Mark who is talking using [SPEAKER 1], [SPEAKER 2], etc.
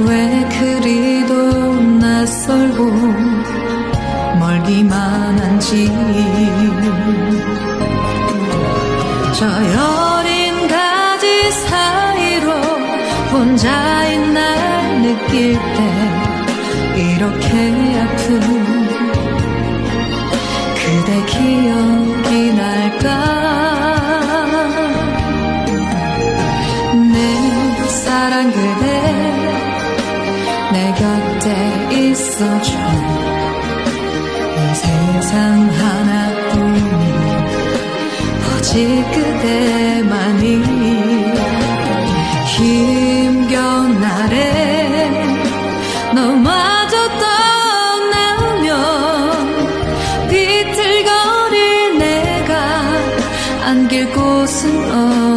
[SPEAKER 1] 왜 그리도 낯설고 멀기만 한지 저 여린 가지 사이로 혼자인 날 느낄 때 이렇게 아픈 그대 기억이 날까? 내 사랑 그대 내 곁에 있어줘. 이 세상 하나뿐인 오직 그대만이 힘겨운 날에 너마저 떠나면 비틀거릴 내가 안길 곳은 없